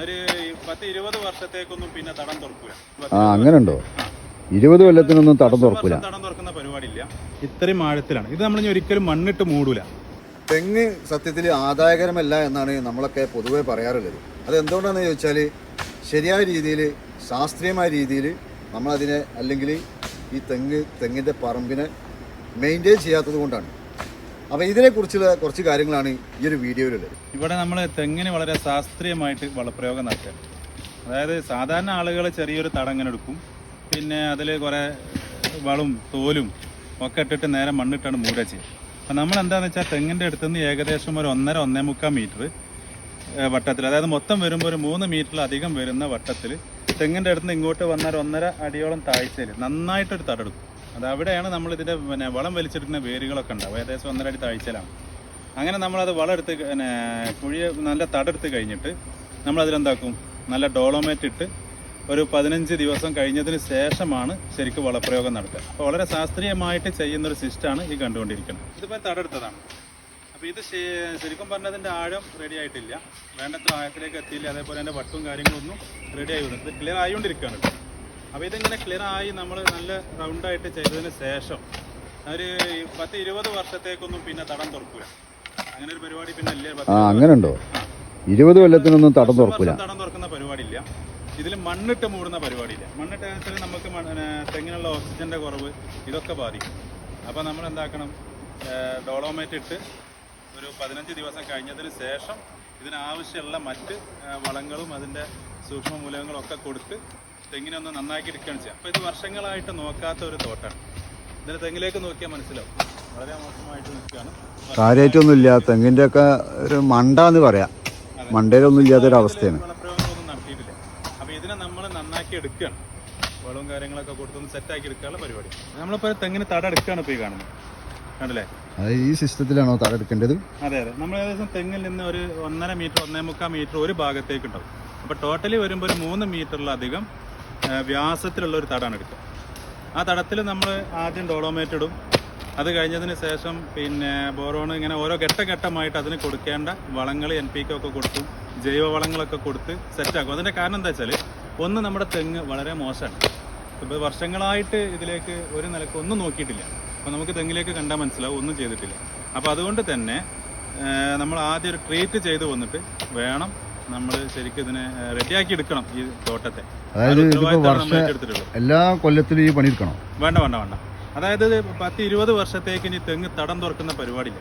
ഒരു പത്ത് ഇരുപത് വർഷത്തേക്കൊന്നും പിന്നെ തടം തുറക്കൂല. ആ അങ്ങനെയുണ്ടോ? ഇരുപത് കൊല്ലത്തിനൊന്നും തടം തുറക്കൂല. തടം തുറക്കുന്ന പരിപാടിയില്ല. ഇത്രയും ആഴത്തിലാണ്. ഇത് നമ്മൾ ഇനി ഒരിക്കലും മണ്ണിട്ട് മൂടൂല. തെങ്ങ് സത്യത്തിൽ ആദായകരമല്ല എന്നാണ് നമ്മളൊക്കെ പൊതുവെ പറയാറുള്ളത്. അത് എന്തുകൊണ്ടാണെന്ന് ചോദിച്ചാൽ ശരിയായ രീതിയിൽ ശാസ്ത്രീയമായ രീതിയിൽ നമ്മളതിനെ അല്ലെങ്കിൽ ഈ തെങ്ങ് തെങ്ങിന്റെ പറമ്പിനെ മെയിന്റെയിൻ ചെയ്യാത്തത് കൊണ്ടാണ്. അപ്പോൾ ഇതിനെക്കുറിച്ചുള്ള കുറച്ച് കാര്യങ്ങളാണ് ഈ ഒരു വീഡിയോയിലുള്ളത്. ഇവിടെ നമ്മൾ തെങ്ങിന് വളരെ ശാസ്ത്രീയമായിട്ട് വളപ്രയോഗം നടത്തുക. അതായത് സാധാരണ ആളുകൾ ചെറിയൊരു തടങ്ങനെ എടുക്കും. പിന്നെ അതിൽ കുറേ വളും തോലും ഒക്കെ ഇട്ടിട്ട് നേരെ മണ്ണിട്ടാണ് മൂട ചെയ്യും അപ്പം നമ്മൾ എന്താണെന്ന് വെച്ചാൽ തെങ്ങിന്റെ അടുത്തുനിന്ന് ഏകദേശം ഒരു ഒന്നര ഒന്നേ മുക്കാൽ മീറ്റർ വട്ടത്തിൽ അതായത് മൊത്തം വരുമ്പോൾ ഒരു മൂന്ന് മീറ്ററിലധികം വരുന്ന വട്ടത്തിൽ തെങ്ങിന്റെ അടുത്ത് നിന്ന് ഇങ്ങോട്ട് വന്നാൽ ഒന്നര അടിയോളം താഴ്ചയിൽ നന്നായിട്ടൊരു തടെടുക്കും അത് അവിടെയാണ് നമ്മൾ ഇതിന്റെ പിന്നെ വളം വലിച്ചെടുക്കുന്ന വേരുകളൊക്കെ ഉണ്ടാവും ഏകദേശം ഒന്നര അടി താഴ്ചയിലാണ്. അങ്ങനെ നമ്മളത് വളമെടുത്ത് പിന്നെ കുഴി നല്ല തടെടുത്ത് കഴിഞ്ഞിട്ട് നമ്മളതിലെന്താക്കും? നല്ല ഡോളോമേറ്റ് ഇട്ട് ഒരു പതിനഞ്ച് ദിവസം കഴിഞ്ഞതിന് ശേഷമാണ് ശരിക്കും വളപ്രയോഗം നടത്തുക. അപ്പോൾ വളരെ ശാസ്ത്രീയമായിട്ട് ചെയ്യുന്നൊരു സിസ്റ്റമാണ് ഈ കണ്ടുകൊണ്ടിരിക്കുന്നത്. ഇതിപ്പോൾ തടെടുത്തതാണ്. അപ്പോൾ ഇത് ശരിക്കും പറഞ്ഞതിന്റെ ആഴം റെഡി ആയിട്ടില്ല. വേണ്ടത്ര ആഴത്തിലേക്ക് എത്തിയില്ല. അതേപോലെ തന്നെ വട്ടും കാര്യങ്ങളൊന്നും റെഡി ആയി ഇത് ക്ലിയർ ആയിക്കൊണ്ടിരിക്കുകയാണ്. അപ്പോൾ ഇതിങ്ങനെ ക്ലിയർ ആയി നമ്മൾ നല്ല റൗണ്ടായിട്ട് ചെയ്തതിന് ശേഷം ഒരു പത്ത് ഇരുപത് വർഷത്തേക്കൊന്നും പിന്നെ തടം തുറക്കൂല. അങ്ങനെ ഒരു പരിപാടി പിന്നെ ഇല്ല. ആ അങ്ങനെ ഉണ്ടോ ഇരുപത് കൊല്ലത്തിനൊന്നും തടം തുറക്കില്ല തുറക്കൂല. തടം തുറക്കുന്ന പരിപാടിയില്ല. ഇതിൽ മണ്ണിട്ട് മൂടുന്ന പരിപാടിയില്ല. മണ്ണിട്ട് വെച്ചാൽ നമുക്ക് തെങ്ങിനുള്ള ഓക്സിജന്റെ കുറവ് ഇതൊക്കെ ബാധിക്കും. അപ്പോൾ നമ്മൾ എന്താക്കണം? ഡോളോമേറ്റ് ഇട്ട് ഒരു പതിനഞ്ച് ദിവസം കഴിഞ്ഞതിന് ശേഷം ഇതിനാവശ്യമുള്ള മറ്റ് വളങ്ങളും അതിന്റെ സൂക്ഷ്മ മൂലകങ്ങളും ഒക്കെ കൊടുത്ത് തെങ്ങിനെ ഒന്ന് നന്നാക്കി എടുക്കുകയാണ് ചെയ്യുക. അപ്പോൾ ഇത് വർഷങ്ങളായിട്ട് നോക്കാത്ത ഒരു തോട്ടാണ്. ഇതിന് തെങ്ങിലേക്ക് നോക്കിയാൽ മനസ്സിലാവും. വളരെ മോശമായിട്ട് നിൽക്കുകയാണ്. കാര്യമായിട്ടൊന്നുമില്ല. തെങ്ങിന്റെ ഒക്കെ ഒരു മണ്ട എന്ന് പറയാം. മണ്ടയിലൊന്നും ഇല്ലാത്തൊരവസ്ഥയാണ് വളപ്രയോഗങ്ങളൊന്നും നടത്തിയിട്ടില്ല. അപ്പോൾ ഇതിനെ നമ്മൾ നന്നാക്കി എടുക്കുകയാണ്. വളവും കാര്യങ്ങളൊക്കെ കൊടുത്തൊന്ന് സെറ്റാക്കി എടുക്കാനുള്ള പരിപാടി. നമ്മളിപ്പോൾ തെങ്ങിന് തട എടുക്കുകയാണ് ഇപ്പോൾ ഈ കാണുന്നത്. കണ്ടില്ലേ? അത് ഈ സിസ്റ്റത്തിലാണോ തട എടുക്കേണ്ടത്? അതെ അതെ. നമ്മൾ ഏകദേശം തെങ്ങിൽ നിന്ന് ഒരു ഒന്നര മീറ്റർ ഒന്നേ മുക്കാൽ മീറ്റർ ഒരു ഭാഗത്തേക്ക് ഉണ്ടാവും. അപ്പോൾ ടോട്ടലി വരുമ്പോൾ ഒരു മൂന്ന് മീറ്ററിലധികം വ്യാസത്തിലുള്ള ഒരു തടാണ് എടുക്കുക ആ തടത്തിൽ നമ്മൾ ആദ്യം ഡോളോമേറ്റ് ഇടും. അത് കഴിഞ്ഞതിന് ശേഷം പിന്നെ ബോറോൺ ഇങ്ങനെ ഓരോ ഘട്ടഘട്ടമായിട്ട് അതിന് കൊടുക്കേണ്ട വളങ്ങൾ എൻ പി കെ ഒക്കെ കൊടുത്തും ജൈവ വളങ്ങളൊക്കെ കൊടുത്ത് സെറ്റാക്കും അതിന്റെ കാരണം എന്താ വെച്ചാൽ ഒന്ന് നമ്മുടെ തെങ്ങ് വളരെ മോശമാണ്. ഇപ്പോൾ വർഷങ്ങളായിട്ട് ഇതിലേക്ക് ഒരു നിലയ്ക്ക് ഒന്നും നോക്കിയിട്ടില്ല. അപ്പോൾ നമുക്ക് തെങ്ങിലേക്ക് കണ്ടാൽ മനസ്സിലാവും ഒന്നും ചെയ്തിട്ടില്ല. അപ്പോൾ അതുകൊണ്ട് തന്നെ നമ്മൾ ആദ്യം ഒരു ട്രീറ്റ് ചെയ്ത് വന്നിട്ട് വേണം നമ്മൾ ശരിക്കും ഇതിനെ റെഡിയാക്കി എടുക്കണം ഈ തോട്ടത്തെ. അതായത് എല്ലാ കൊല്ലത്തിലും ഈ പണി എടുക്കണം? വേണ്ട വേണ്ട വേണ്ട. അതായത് പത്ത് ഇരുപത് വർഷത്തേക്ക് ഇനി തെങ്ങ് തടം തുറക്കുന്ന പരിപാടിയില്ല.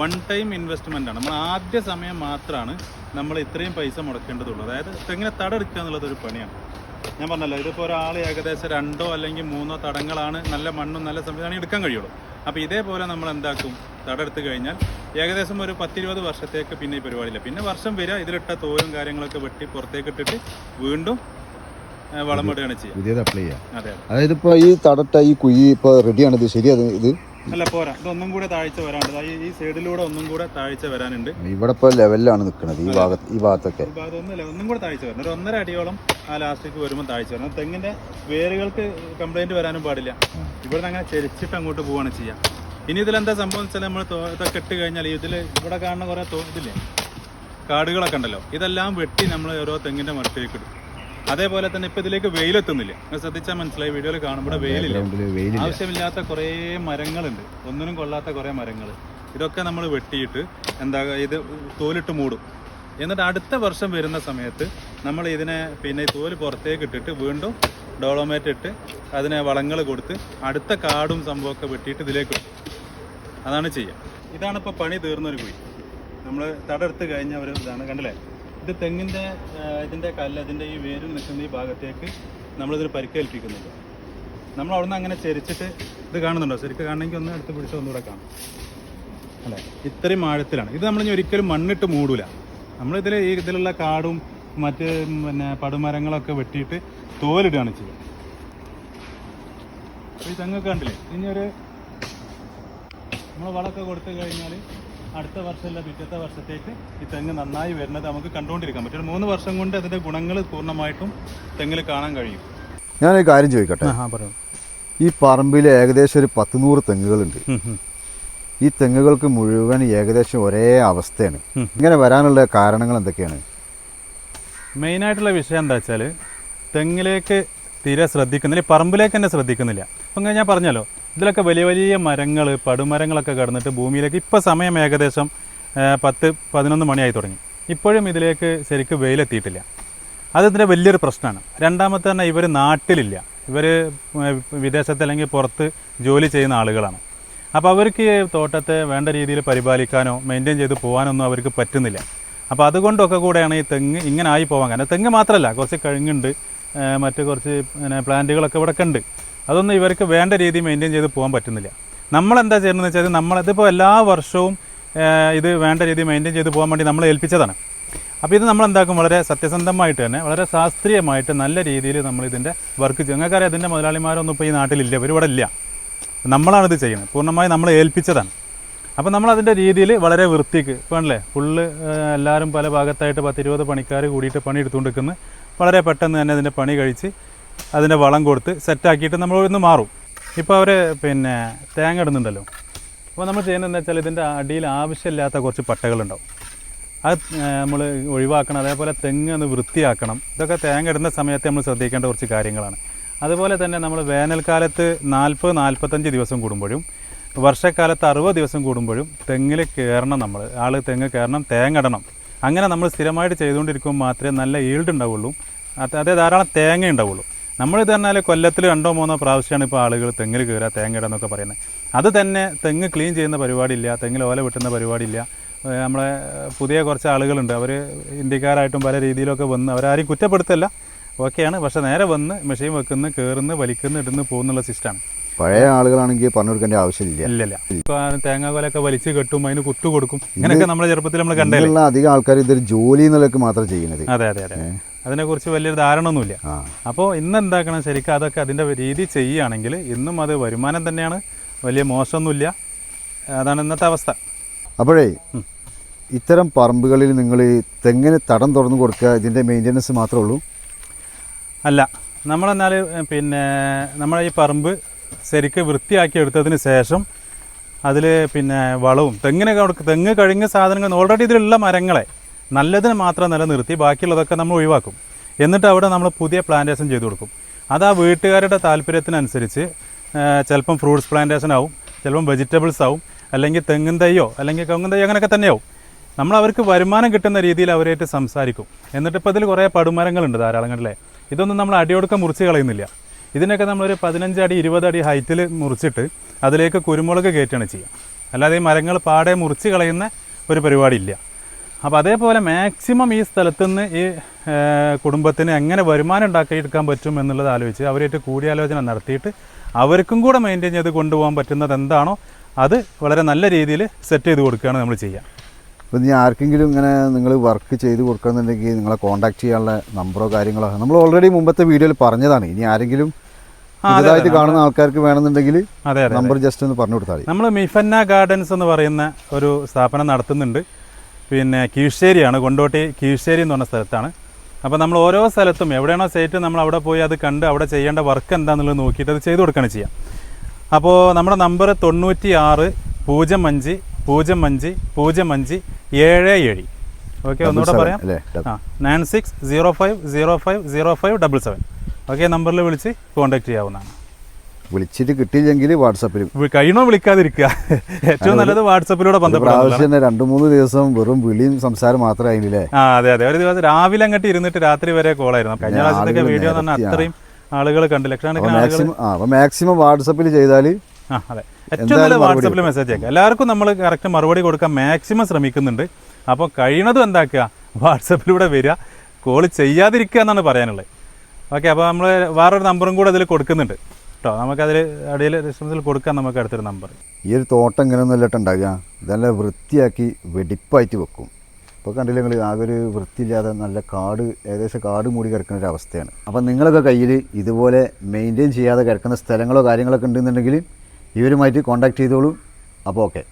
വൺ ടൈം ഇൻവെസ്റ്റ്മെന്റ് ആണ്. നമ്മൾ ആദ്യ സമയം മാത്രമാണ് നമ്മൾ ഇത്രയും പൈസ മുടക്കേണ്ടതുള്ളൂ. അതായത് തെങ്ങിനെ തടെടുക്കുക എന്നുള്ളത് ഒരു പണിയാണ്. ഞാൻ പറഞ്ഞല്ലോ ഇതിപ്പോൾ ഒരാൾ ഏകദേശം രണ്ടോ അല്ലെങ്കിൽ മൂന്നോ തടങ്ങളാണ് നല്ല മണ്ണും നല്ല സംവിധാനം എടുക്കാൻ കഴിയുള്ളൂ. അപ്പോൾ ഇതേപോലെ നമ്മൾ എന്താക്കും തടെടുത്ത് കഴിഞ്ഞാൽ ഏകദേശം ഒരു പത്തിരുപത് വർഷത്തേക്ക് പിന്നെ ഈ പരിപാടിയില്ല. പിന്നെ വർഷം വരിക ഇതിലിട്ട തോലും കാര്യങ്ങളൊക്കെ വെട്ടി പുറത്തേക്ക് ഇട്ടിട്ട് വീണ്ടും വളമിടുകയാണ് ചെയ്യുക. അപ്ലൈ അതെ അതായത് ഇപ്പോൾ ഈ തടട്ട ഈ കുഴി ഇപ്പോൾ ഇത് ശരിയത് ഇത് അല്ല പോരാ. ഇതൊന്നും കൂടെ താഴ്ച വരാനുണ്ട് ദാ ഈ സൈഡിലൂടെ ഒന്നും കൂടെ താഴ്ച വരാനുണ്ട്. ഇവിടെ ഇപ്പോൾ ലെവലിലാണ് നിൽക്കുന്നത് ഈ ഭാഗത്ത് ഈ ഭാഗത്തൊക്കെ. ഒന്നുമില്ല ഒന്നും കൂടെ താഴ്ച വരണം. ഒരു ഒന്നര അടിയോളം ആ വരുമ്പോൾ താഴ്ച വരണം. തെങ്ങിന്റെ വേരുകൾക്ക് വരാനും പാടില്ല. ഇവിടുന്ന് അങ്ങനെ ചെരിച്ചിട്ട് അങ്ങോട്ട് പോവാണ് ചെയ്യാം. ഇനി ഇതിലെന്താ സംഭവം വെച്ചാൽ നമ്മൾ ഇതൊക്കെ ഇട്ട് കഴിഞ്ഞാൽ ഇതിൽ ഇവിടെ കാണുന്ന കുറേ ഇതില്ലേ? കാടുകളൊക്കെ ഉണ്ടല്ലോ. ഇതെല്ലാം വെട്ടി നമ്മൾ ഓരോ തെങ്ങിന്റെ മരത്തിലേക്ക് ഇടും. അതേപോലെ തന്നെ ഇപ്പൊ ഇതിലേക്ക് വെയിലെത്തുന്നില്ല. നിങ്ങൾ ശ്രദ്ധിച്ചാൽ മനസ്സിലായി. വീഡിയോയിൽ കാണുമ്പോൾ വെയിലില്ല. ആവശ്യമില്ലാത്ത കുറേ മരങ്ങളുണ്ട്. ഒന്നിനും കൊള്ളാത്ത കുറേ മരങ്ങൾ. ഇതൊക്കെ നമ്മൾ വെട്ടിയിട്ട് എന്താ ഇത് തോലിട്ട് മൂടും. എന്നിട്ട് അടുത്ത വർഷം വരുന്ന സമയത്ത് നമ്മൾ ഇതിനെ പിന്നെ ഈ തോൽ പുറത്തേക്ക് ഇട്ടിട്ട് വീണ്ടും ഡോളോമേറ്റ് ഇട്ട് അതിനെ വളങ്ങൾ കൊടുത്ത് അടുത്ത കാടും സംഭവമൊക്കെ വെട്ടിയിട്ട് ഇതിലേക്ക് ഇടും. അതാണ് ചെയ്യുക ഇതാണ് ഇപ്പോൾ പണി തീർന്നൊരു കുഴി. നമ്മൾ തടെടുത്ത് കഴിഞ്ഞ ഒരു ഇതാണ് കണ്ടില്ലേ? ഇത് തെങ്ങിന്റെ ഇതിന്റെ കല്ല് അതിന്റെ ഈ വേരും നിൽക്കുന്ന ഈ ഭാഗത്തേക്ക് നമ്മളിതിന് പരിക്കേൽപ്പിക്കുന്നുണ്ട്. നമ്മൾ അവിടുന്ന് അങ്ങനെ ചെരിച്ചിട്ട് ഇത് കാണുന്നുണ്ടോ? ശരിക്കും കാണണമെങ്കിൽ ഒന്ന് അടുത്ത് പിടിച്ച് ഒന്നുകൂടെ കാണാം. അല്ലേ? ഇത്രയും ആഴത്തിലാണ്. ഇത് നമ്മൾ ഇനി ഒരിക്കലും മണ്ണിട്ട് മൂടൂല. നമ്മളിതിൽ ഈ ഇതിലുള്ള കാടും മറ്റ് പിന്നെ പടുമരങ്ങളൊക്കെ വെട്ടിയിട്ട് തോലിടുകയാണ് ചെയ്യുക. ഈ തെങ്ങൊക്കെ കണ്ടില്ലേ? ഇനി ഒരു നമ്മൾ വളമൊക്കെ കൊടുത്തു കഴിഞ്ഞാൽ അടുത്ത വർഷമല്ല പിറ്റത്തെ വർഷത്തേക്ക് ഈ തെങ്ങ് നന്നായി വരുന്നത് നമുക്ക് കണ്ടുകൊണ്ടിരിക്കാൻ പറ്റും ഒരു മൂന്ന് വർഷം കൊണ്ട് അതിന്റെ ഗുണങ്ങൾ പൂർണമായിട്ടും തെങ്ങിൽ കാണാൻ കഴിയും. ഞാനൊരു കാര്യം ചോദിക്കട്ടെ? ഈ പറമ്പിൽ ഏകദേശം ഒരു പത്ത് നൂറ് തെങ്ങുകളുണ്ട് ഈ തെങ്ങുകൾക്ക് മുഴുവൻ ഏകദേശം ഒരേ അവസ്ഥയാണ്. ഇങ്ങനെ വരാനുള്ള കാരണങ്ങൾ എന്തൊക്കെയാണ്? മെയിനായിട്ടുള്ള വിഷയം എന്താ വെച്ചാൽ തെങ്ങിലേക്ക് തീരെ ശ്രദ്ധിക്കുന്നില്ല പറമ്പിലേക്ക് തന്നെ ശ്രദ്ധിക്കുന്നില്ല. അപ്പം ഞാൻ പറഞ്ഞല്ലോ ഇതിലൊക്കെ വലിയ വലിയ മരങ്ങൾ പടുമരങ്ങളൊക്കെ കടന്നിട്ട് ഭൂമിയിലേക്ക് ഇപ്പോൾ സമയം ഏകദേശം പത്ത് പതിനൊന്ന് മണിയായി തുടങ്ങി. ഇപ്പോഴും ഇതിലേക്ക് ശരിക്കും വെയിലെത്തിയിട്ടില്ല. അത് ഇതിന്റെ വലിയൊരു പ്രശ്നമാണ് രണ്ടാമത്തെ തന്നെ ഇവർ നാട്ടിലില്ല. ഇവർ വിദേശത്ത് അല്ലെങ്കിൽ പുറത്ത് ജോലി ചെയ്യുന്ന ആളുകളാണ്. അപ്പോൾ അവർക്ക് തോട്ടത്തെ വേണ്ട രീതിയിൽ പരിപാലിക്കാനോ മെയിന്റെയിൻ ചെയ്ത് പോകാനൊന്നും അവർക്ക് പറ്റുന്നില്ല. അപ്പോൾ അതുകൊണ്ടൊക്കെ കൂടെയാണ് ഈ തെങ്ങ് ഇങ്ങനെ ആയി പോകാൻ കാരണം. തെങ്ങ് മാത്രമല്ല കുറച്ച് കഴുങ്ങുണ്ട് മറ്റ് കുറച്ച് പിന്നെ പ്ലാന്റുകളൊക്കെ ഇവിടെ ഉണ്ട്. അതൊന്നും ഇവർക്ക് വേണ്ട രീതിയിൽ മെയിന്റെയിൻ ചെയ്ത് പോകാൻ പറ്റുന്നില്ല. നമ്മളെന്താ ചെയ്യുന്നതെന്ന് വെച്ചാൽ നമ്മളതിപ്പോൾ എല്ലാ വർഷവും ഇത് വേണ്ട രീതിയിൽ മെയിന്റെയിൻ ചെയ്ത് പോകാൻ വേണ്ടി നമ്മൾ ഏൽപ്പിച്ചതാണ്. അപ്പോൾ ഇത് നമ്മൾ എന്താക്കും വളരെ സത്യസന്ധമായിട്ട് തന്നെ വളരെ ശാസ്ത്രീയമായിട്ട് നല്ല രീതിയിൽ നമ്മൾ ഇതിന്റെ വർക്ക് ചെയ്യും. നിങ്ങൾക്കറിയാം അതിന്റെ മുതലാളിമാരൊന്നും ഇപ്പോൾ ഈ നാട്ടിലില്ല ഇവർ ഇവിടെ ഇല്ല. നമ്മളാണിത് ചെയ്യുന്നത്. പൂർണമായി നമ്മൾ ഏൽപ്പിച്ചതാണ്. അപ്പോൾ നമ്മൾ അതിന്റെ രീതിയിൽ വളരെ വൃത്തിക്ക് വേണല്ലേ ഫുള്ള് എല്ലാവരും പല ഭാഗത്തായിട്ട് പത്തിരുപത് പണിക്കാർ കൂടിയിട്ട് പണി എടുത്തുകൊണ്ടിരിക്കുന്നു വളരെ പെട്ടെന്ന് തന്നെ അതിന്റെ പണി കഴിച്ച് അതിന്റെ വളം കൊടുത്ത് സെറ്റാക്കിയിട്ട് നമ്മൾ ഒന്ന് മാറും. ഇപ്പോൾ അവർ പിന്നെ തേങ്ങ ഇടുന്നുണ്ടല്ലോ. അപ്പോൾ നമ്മൾ ചെയ്യുന്നത് എന്താ വെച്ചാൽ ഇതിന്റെ അടിയിൽ ആവശ്യമില്ലാത്ത കുറച്ച് പട്ടകളുണ്ടാവും. അത് നമ്മൾ ഒഴിവാക്കണം അതേപോലെ തെങ്ങ് ഒന്ന് വൃത്തിയാക്കണം. ഇതൊക്കെ തേങ്ങ ഇടുന്ന സമയത്ത് നമ്മൾ ശ്രദ്ധിക്കേണ്ട കുറച്ച് കാര്യങ്ങളാണ്. അതുപോലെ തന്നെ നമ്മൾ വേനൽക്കാലത്ത് നാൽപ്പത് നാൽപ്പത്തഞ്ച് ദിവസം കൂടുമ്പോഴും വർഷക്കാലത്ത് അറുപത് ദിവസം കൂടുമ്പോഴും തെങ്ങിൽ കയറണം നമ്മൾ. ആൾ തെങ്ങ് കയറണം തേങ്ങ ഇടണം. അങ്ങനെ നമ്മൾ സ്ഥിരമായിട്ട് ചെയ്തുകൊണ്ടിരിക്കുമ്പോൾ മാത്രമേ നല്ല ഈൽഡ് ഉണ്ടാവുള്ളൂ. അതേ ധാരാളം തേങ്ങ ഉണ്ടാവുള്ളൂ. നമ്മളിത് പറഞ്ഞാൽ കൊല്ലത്തിൽ രണ്ടോ മൂന്നോ പ്രാവശ്യമാണ് ഇപ്പോൾ ആളുകൾ തെങ്ങിൽ കയറുക തേങ്ങ ഇടുക എന്നൊക്കെ പറയുന്നത്. അത് തന്നെ തെങ്ങ് ക്ലീൻ ചെയ്യുന്ന പരിപാടിയില്ല തെങ്ങിൽ ഓല വെട്ടുന്ന പരിപാടിയില്ല. നമ്മളെ പുതിയ കുറച്ച് ആളുകളുണ്ട്. അവർ ഇന്ത്യക്കാരായിട്ടും പല രീതിയിലൊക്കെ വന്ന് അവരാരും കുറ്റപ്പെടുത്തല്ല. ഓക്കെയാണ്. പക്ഷേ നേരെ വന്ന് മെഷീൻ വെക്കുന്ന കയറുന്നു വലിക്കുന്ന ഇടുന്നു പോകുന്നുള്ള സിസ്റ്റമാണ് പഴയ ആളുകളാണെങ്കിൽ പറഞ്ഞു കൊടുക്കേണ്ട ആവശ്യമില്ല. ഇല്ലല്ല തേങ്ങ കൊലൊക്കെ വലിച്ചു കെട്ടും അതിന് കുത്തു കൊടുക്കും. ഇങ്ങനെയൊക്കെ നമ്മുടെ ചെറുപ്പത്തിൽ നമ്മൾ കണ്ടേ ഇന്നുള്ള അധികം ആൾക്കാർ ഇതൊരു ജോലി എന്നുള്ളതൊക്കെ മാത്രം ചെയ്യുന്നത്. അതെ അതെ അതെ അതിനെക്കുറിച്ച് വലിയൊരു ധാരണ ഒന്നുമില്ല അപ്പോൾ ഇന്ന് എന്താക്കണം ശരിക്കും അതൊക്കെ അതിന്റെ രീതി ചെയ്യുകയാണെങ്കിൽ ഇന്നും അത് വരുമാനം തന്നെയാണ്. വലിയ മോശമൊന്നുമില്ല. അതാണ് ഇന്നത്തെ അവസ്ഥ. അപ്പോഴേ ഇത്തരം പറമ്പുകളിൽ നിങ്ങൾ തെങ്ങിന് തടം തുറന്നു കൊടുക്കുക ഇതിന്റെ മെയിന്റനൻസ് മാത്രമേ ഉള്ളൂ? അല്ല നമ്മളെന്നാൽ പിന്നെ നമ്മളെ ഈ പറമ്പ് ശരിക്ക് വൃത്തിയാക്കി എടുത്തതിന് ശേഷം അതിൽ പിന്നെ വളവും തെങ്ങിന് തെങ്ങ് കഴിഞ്ഞ സാധനങ്ങൾ ഓൾറെഡി ഇതിലുള്ള മരങ്ങളെ നല്ലതിന് മാത്രം നിലനിർത്തി ബാക്കിയുള്ളതൊക്കെ നമ്മൾ ഒഴിവാക്കും. എന്നിട്ട് അവിടെ നമ്മൾ പുതിയ പ്ലാന്റേഷൻ ചെയ്തു കൊടുക്കും. അത് ആ വീട്ടുകാരുടെ താല്പര്യത്തിനനുസരിച്ച് ചിലപ്പം ഫ്രൂട്ട്സ് പ്ലാന്റേഷൻ ആവും ചിലപ്പം വെജിറ്റബിൾസ് ആവും അല്ലെങ്കിൽ തെങ്ങും തൈയോ അല്ലെങ്കിൽ കവുങ്ങും തൈയോ അങ്ങനെയൊക്കെ തന്നെയാവും. നമ്മൾ അവർക്ക് വരുമാനം കിട്ടുന്ന രീതിയിൽ അവരായിട്ട് സംസാരിക്കും. എന്നിട്ട് ഇപ്പോൾ ഇതിൽ കുറേ പടുമരങ്ങളുണ്ട് ധാരാളം കണ്ടില്ലേ? ഇതൊന്നും നമ്മൾ അടിയൊടുക്കം മുറിച്ച് കളയുന്നില്ല. ഇതിനൊക്കെ നമ്മളൊരു പതിനഞ്ച് അടി ഇരുപത് അടി ഹൈറ്റിൽ മുറിച്ചിട്ട് അതിലേക്ക് കുരുമുളക് കയറ്റുകയാണ് ചെയ്യുക. അല്ലാതെ ഈ മരങ്ങൾ പാടെ മുറിച്ച് കളയുന്ന ഒരു പരിപാടി ഇല്ല അപ്പോൾ അതേപോലെ മാക്സിമം ഈ സ്ഥലത്തുനിന്ന് ഈ കുടുംബത്തിന് എങ്ങനെ വരുമാനം ഉണ്ടാക്കിയെടുക്കാൻ പറ്റും എന്നുള്ളത് ആലോചിച്ച് അവരായിട്ട് കൂടിയാലോചന നടത്തിയിട്ട് അവർക്കും കൂടെ മെയിന്റെയിൻ ചെയ്ത് കൊണ്ടുപോകാൻ പറ്റുന്നത് എന്താണോ അത് വളരെ നല്ല രീതിയിൽ സെറ്റ് ചെയ്ത് കൊടുക്കുകയാണ് നമ്മൾ ചെയ്യുക. അപ്പോൾ ഇനി ആർക്കെങ്കിലും ഇങ്ങനെ നിങ്ങൾ വർക്ക് ചെയ്ത് കൊടുക്കണമെന്നുണ്ടെങ്കിൽ നിങ്ങളെ കോൺടാക്ട് ചെയ്യാനുള്ള നമ്പറോ കാര്യങ്ങളോ? നമ്മൾ ഓൾറെഡി മുമ്പത്തെ വീഡിയോയിൽ പറഞ്ഞതാണ്. ഇനി ആരെങ്കിലും പുതുതായിട്ട് കാണുന്ന ആൾക്കാർക്ക് വേണമെന്നുണ്ടെങ്കിൽ നമ്പർ ജസ്റ്റ് ഒന്ന് പറഞ്ഞു കൊടുത്താൽ നമ്മൾ മിഫന്ന ഗാർഡൻസ് എന്ന് പറയുന്ന ഒരു സ്ഥാപനം നടത്തുന്നുണ്ട്. പിന്നെ കീഴ്ശ്ശേരിയാണ് കൊണ്ടോട്ടി കീഴ്ശ്ശേരി എന്ന് പറഞ്ഞ സ്ഥലത്താണ്. അപ്പോൾ നമ്മൾ ഓരോ സ്ഥലത്തും എവിടെയാണോ സൈറ്റ് നമ്മൾ അവിടെ പോയി അത് കണ്ട് അവിടെ ചെയ്യേണ്ട വർക്ക് എന്താണെന്നുള്ളത് നോക്കിയിട്ട് അത് ചെയ്തു കൊടുക്കുകയാണ് ചെയ്യാം. അപ്പോൾ നമ്മുടെ നമ്പർ തൊണ്ണൂറ്റി ആറ് പൂജ്യം അഞ്ച് പൂജ്യം അഞ്ച് പൂജ്യം അഞ്ച് ഏഴ് ഏഴ്. ഓക്കെ ഒന്നുകൂടെ പറയാം. ആ nine six zero five zero five zero five double seven okay നമ്പറിൽ വിളിച്ച് കോൺടാക്റ്റ് ചെയ്യാവുന്നതാണ്. വിളിച്ചിട്ട് കിട്ടിയില്ലെങ്കിൽ വാട്സപ്പിൽ കഴിയണോ വിളിക്കാതിരിക്കുക. ഏറ്റവും നല്ലത് വാട്സപ്പിലൂടെ ആവശ്യം പ്രാവശ്യം രണ്ട് മൂന്ന് ദിവസം വെറും വിളിയും സംസാരം മാത്രമേ അതിനില്ലേ അതെ അതെ. ഒരു ദിവസം രാവിലെ അങ്ങോട്ട് ഇരുന്നിട്ട് രാത്രി വരെ കോളായിരുന്നു. കഴിഞ്ഞ ഞാൻ പ്രാവശ്യത്തൊക്കെ ആളുകൾ വീഡിയോ തന്നെ അത്രയും ആളുകൾ കണ്ടു ലക്ഷക്കണക്കിന് മാക്സിമം വാട്സപ്പിൽ ചെയ്താൽ അതെ. ഏറ്റവും നല്ല വാട്സപ്പിൽ മെസ്സേജ് അയക്കുക. എല്ലാവർക്കും നമ്മൾ കറക്റ്റ് മറുപടി കൊടുക്കാൻ മാക്സിമം ശ്രമിക്കുന്നുണ്ട്. അപ്പോൾ കഴിയണതും എന്താക്കുക? വാട്സപ്പിലൂടെ വരിക. കോൾ ചെയ്യാതിരിക്കുക എന്നാണ് പറയാനുള്ളത്. ഓക്കെ അപ്പോൾ നമ്മൾ വേറൊരു നമ്പറും കൂടെ അതിൽ കൊടുക്കുന്നുണ്ട്. കേട്ടോ. നമുക്കതിൽ അടിയിൽ ഡിസ്റ്റൻസിൽ കൊടുക്കാൻ നമുക്ക് അടുത്തൊരു നമ്പർ. ഈ ഒരു തോട്ടം ഇങ്ങനെയൊന്നുമല്ല ഉണ്ടാകുക ഇതെല്ലാം വൃത്തിയാക്കി വെടിപ്പായിട്ട് വെക്കും. ഇപ്പോൾ കണ്ടില്ല നിങ്ങൾ ആകെ ഒരു വൃത്തിയില്ലാതെ നല്ല കാട് ഏകദേശം കാട് മൂടി കിടക്കുന്ന ഒരു അവസ്ഥയാണ്. അപ്പം നിങ്ങളൊക്കെ കയ്യിൽ ഇതുപോലെ മെയിന്റെയിൻ ചെയ്യാതെ കിടക്കുന്ന സ്ഥലങ്ങളോ കാര്യങ്ങളൊക്കെ ഉണ്ടെന്നുണ്ടെങ്കിൽ ഇവരുമായിട്ട് കോൺടാക്ട് ചെയ്തോളൂ. അപ്പോൾ ഓക്കെ